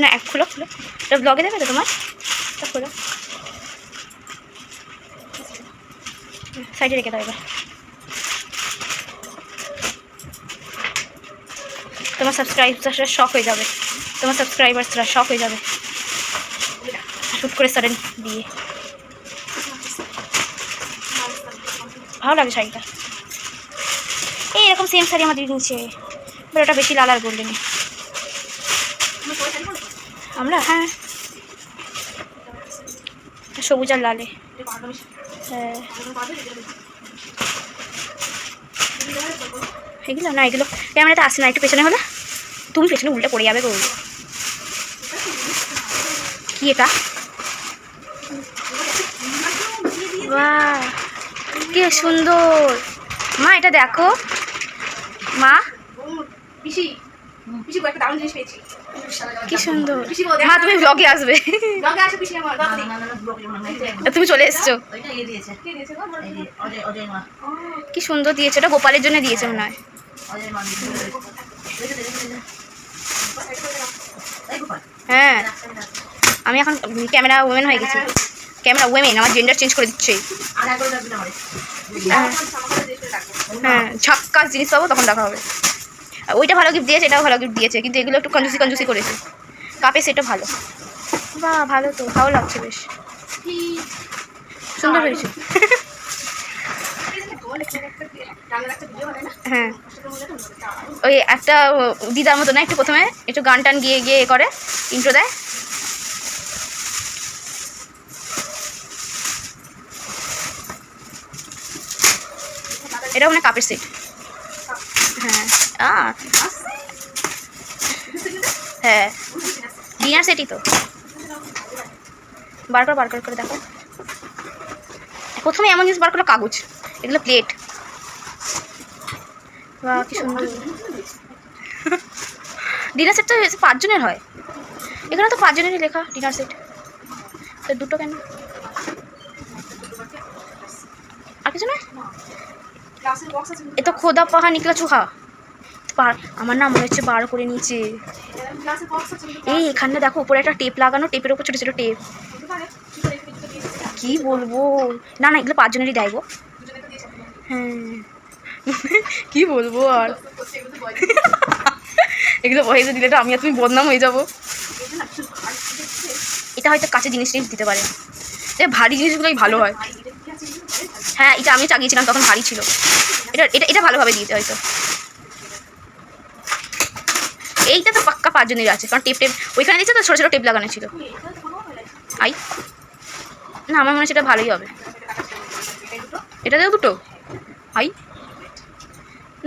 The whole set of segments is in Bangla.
না, এক খোলো খোলো। এটা ব্লগে দেবে তো তোমার? তা খোলো। সাইডে রেখে দাও এবার। তোমার সাবস্ক্রাইবার্সরা শখ হয়ে যাবে। তোমার সাবস্ক্রাইবার্সরা শখ হয়ে যাবে। শ্যুট করে সাডেন দিয়ে। ভালো লাগে শাড়িটা। এই এরকম সেম শাড়ি আমাদের নিচে। এবার ওটা বেশি লাল আর গোল্ডেনে আমরা হ্যাঁ। সবুজ আর লালে। হ্যাঁ। এগুলো না, এগুলো ক্যামেরাতে আসছে না, একটু পেছনে হলে। তুমি পেছনে উল্টে পড়ে যাবে গো। কি এটা? কি সুন্দর। মা, এটা দেখো। মা? পিসি পিসি একটা দারুণ জিনিস পেয়েছি। কি সুন্দর। মা তুমি ব্লগে আসবে। তুমি চলে এসছো। কে কি সুন্দর দিয়েছে ওটা গোপালের জন্য দিয়েছে মনে হয়। হ্যাঁ। আমি এখন ক্যামেরা ওমেন হয়ে গেছি। ক্যামেরা ওয়েমেন আমার জেন্ডার চেঞ্জ করে দিচ্ছে। হ্যাঁ। হ্যাঁ ঝাক্কাস জিনিস পাবো তখন দেখা হবে। ওইটা ভালো গিফট দিয়েছে এটাও ভালো গিফট দিয়েছে কিন্তু এগুলো একটু কঞ্জুসি কঞ্জুসি করেছে। কাপে সেটা ভালো। বাহ ভালো তো ভালো লাগছে বেশ। সুন্দর হয়েছে। হ্যাঁ। ওই একটা দিদার মতো না একটু প্রথমে? একটু গান টান গিয়ে গিয়ে এ করে ইন্ট্রো দেয়। এটা মানে কাপের সেট হ্যাঁ। হ্যাঁ। ডিনার সেটই তো। বার করে বার করে করে দেখো। প্রথমে এমন জিনিস বার করল কাগজ। এগুলো প্লেট বাহ, কি সুন্দর। ডিনার সেট তো পাঁচজনের হয়। এখানে তো পাঁচজনেরই লেখা ডিনার সেট। তো দুটো কেন? আর কিছু না এ তো খোদা পাহা, নিকলা চুহা। আমার না মনে হচ্ছে বার করে নিচে এই এখানে দেখো, উপরে একটা টেপ লাগানো, টেপের উপর ছোটো ছোটো টেপ। কি বলব? না না, এগুলো পাঁচজনেরই দেয় গো। হ্যাঁ। কি বলব আর? এগুলো বয়েসে দিলে তো আমি আর তুমি বদনাম হয়ে যাব। এটা হয়তো কাছে জিনিস টিনিস দিতে পারে। এ, ভারী জিনিসগুলোই ভালো হয়। হ্যাঁ এটা আমি চাগিয়েছিলাম, তখন ভারী ছিল। এটা এটা এটা ভালোভাবে দিয়েছে হয়তো। এইটা তো পাক্কা পাঁচজনের আছে, কারণ টেপ টেপ, ওইখানে দিয়েছে তো ছোটো ছোটো টেপ লাগানো ছিল? আই। না, আমার মনে হয় সেটা ভালোই হবে। এটাতেও দুটো? আই।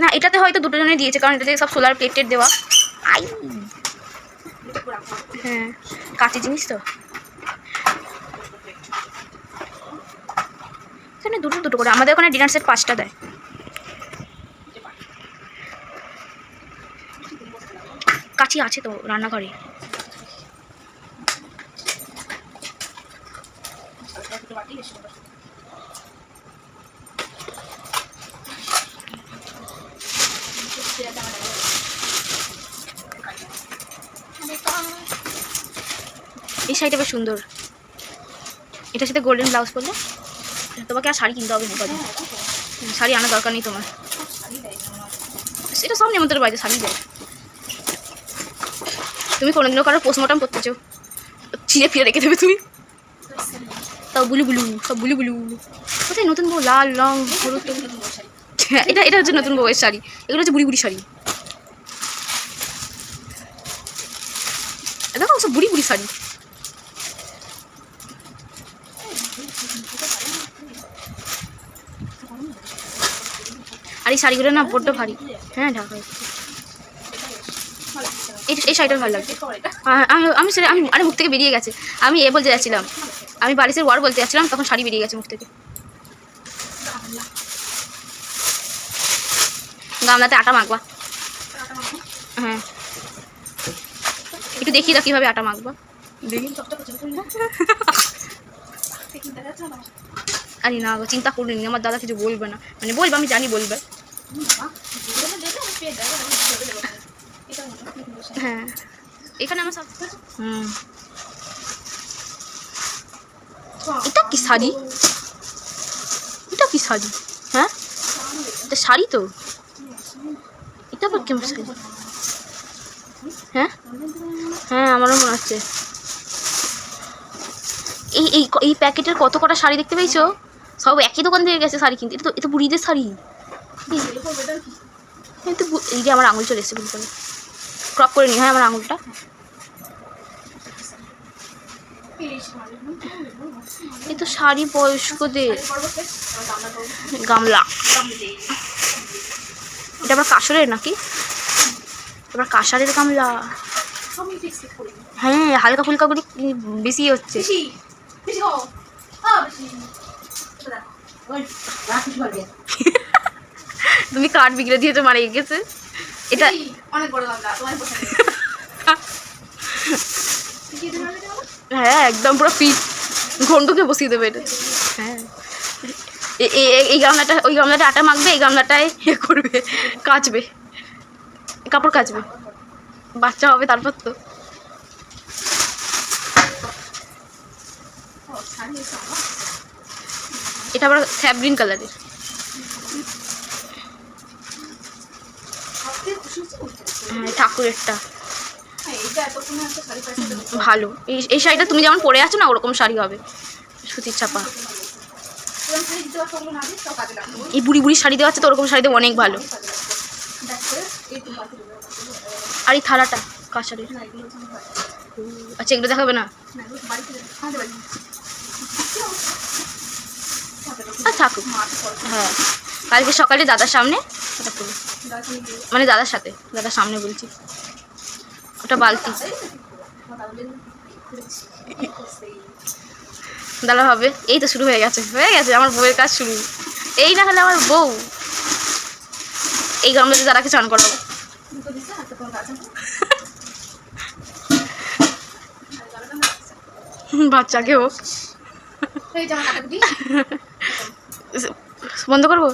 না, এটাতে হয়তো দুটো জনে দিয়েছে, কারণ এটাতে সব সোলার প্লেট টেট দেওয়া। আই। হ্যাঁ কাঁচের জিনিস তো। এখানে দুটো দুটো করে। আমাদের ওখানে ডিনার সেট পাঁচটা দেয়। কাছি আছে তো রান্নাঘরে। এই শাড়িটা বেশ সুন্দর। এটার সাথে গোল্ডেন ব্লাউজ পরলে তোমাকে আর শাড়ি কিনতে হবে না শাড়ি আনার দরকার নেই তোমার। সেটা সব নিমন্ত্রণ বাড়িতে শাড়ি দেয়। তুমি কোনোদিনও কারও পোস্টমর্টম করতেছো ছিঁড়ে ফিরে রেখে দেবে তুমি। তাও বুলু বুলু, সব বুলু বুলু। কোথায় নতুন বউ? লাল, রং, হলুদ হ্যাঁ এটা এটা হচ্ছে নতুন বউয়ের শাড়ি। এগুলো হচ্ছে বুড়ি বুড়ি শাড়ি। দেখো, সব বুড়ি বুড়ি শাড়ি। আর এই শাড়িগুলো না বড্ড ভারী। হ্যাঁ ঢাকা এই শাড়িটা ভালো হ্যাঁ, আমি আমি সেটা আমি আরে মুখ থেকে বেরিয়ে গেছে। আমি এ বলতে যাচ্ছিলাম। আমি বালিশের ওয়ার বলতে যাচ্ছিলাম তখন শাড়ি বেরিয়ে গেছে মুখ থেকে। গামলাতে আটা মাখবা। হ্যাঁ। একটু দেখিয়ে দাও কীভাবে আটা মাখবা। আরে না চিন্তা করিনি আমার দাদা কিছু বলবে না। মানে বলবে আমি জানি বলবে। হ্যাঁ। এখানে আমার সব হুম। এটা কি শাড়ি? এটা কি শাড়ি? হ্যাঁ? এটা শাড়ি তো। এটা আবার কেমন শাড়ি? হ্যাঁ? হ্যাঁ আমারও মনে হচ্ছে। এই এই এই প্যাকেটের কত কটা শাড়ি দেখতে পেয়েছ? সব একই দোকান থেকে গেছে শাড়ি কিনতে। এটা তো এটা বুড়িদের শাড়ি। এই যে আমার আঙুল চলে এসেছে ভুল করে ক্রপ করে নি হ্যাঁ আমার আঙুলটা। এই তো শাড়ি বয়স্কদের। গামলা। এটা আবার কাসরের নাকি? এবার কাঁসারের গামলা। হ্যাঁ হালকা ফুলকা করে বেশি হচ্ছে। তুমি কাঠ বিগড়ে দিয়েছ, মারা গেছে। এটা অনেক বড় গামলা তোমার। হ্যাঁ একদম পুরো ফিট। ঘন্টুকে বসিয়ে দেবে এটা। হ্যাঁ। এ- এ- এ- এই গামলাটা ওই গামলাটা আটা মাখবে এই গামলাটায় ইয়ে করবে কাচবে। কাপড় কাচবে। বাচ্চা হবে তারপর তো। এটা আবার স্যাপ গ্রিন কালারের সবথেকে খুশি হচ্ছে ওইটা। হ্যাঁ ঠাকুরেরটা হ্যাঁ, তো। ভালো এই এই শাড়িটা তুমি যেমন পরে আছো না ওরকম শাড়ি হবে সুতির চাপা লাগবে। এই বুড়ি বুড়ি শাড়ি দেওয়া আছে তো ওরকম শাড়ি দেওয়া অনেক ভালো। আর এই থালাটা কাঁসারের। আচ্ছা এগুলো দেখাবে না থাকুক হ্যাঁ কালকে সকালে দাদার সামনে ওটা মানে দাদার সাথে দাদার সামনে বলছি। ওটা বালতি। দাদা হবে এই তো শুরু হয়ে গেছে। হয়ে গেছে আমার বউয়ের কাজ শুরু। এই না হলে আমার বউ। এই গামলাতে দাদাকে চান করাবো। হোক। বন্ধ করব?